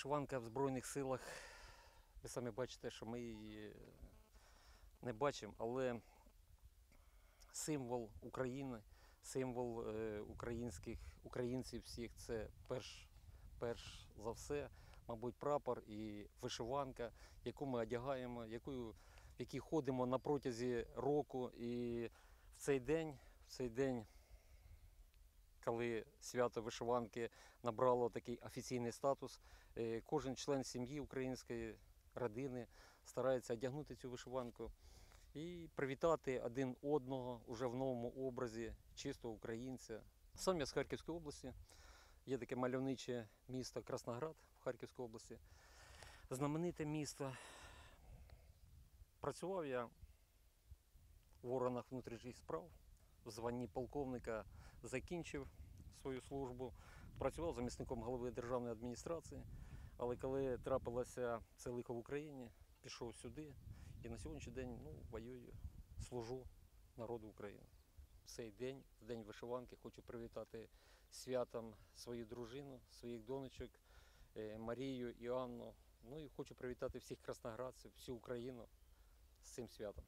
вишиванка в Збройних силах. Ви самі бачите, що ми її не бачимо, але символ України, символ е, українських українців всіх це перш, перш за все, мабуть, прапор і вишиванка, яку ми одягаємо, яку, в якій ходимо на протязі року. І в цей день, в цей день, коли свято вишиванки набрало такий офіційний статус, е, кожен член сім'ї української родини старається одягнути цю вишиванку і привітати один одного уже в новому образі чистого українця. Сам я з Харківської області. Є таке мальовниче місто Красноград в Харківській області. Знамените місто. Працював я в органах внутрішніх справ. В званні полковника закінчив свою службу. Працював замісником голови державної адміністрації. Але коли трапилося це лихо в Україні, пішов сюди і на сьогоднішній день ну, воюю, служу народу України. Цей день, в день вишиванки, хочу привітати святом свою дружину, своїх донечок е, Марію і Анну. Ну і хочу привітати всіх красноградців, всю Україну з цим святом.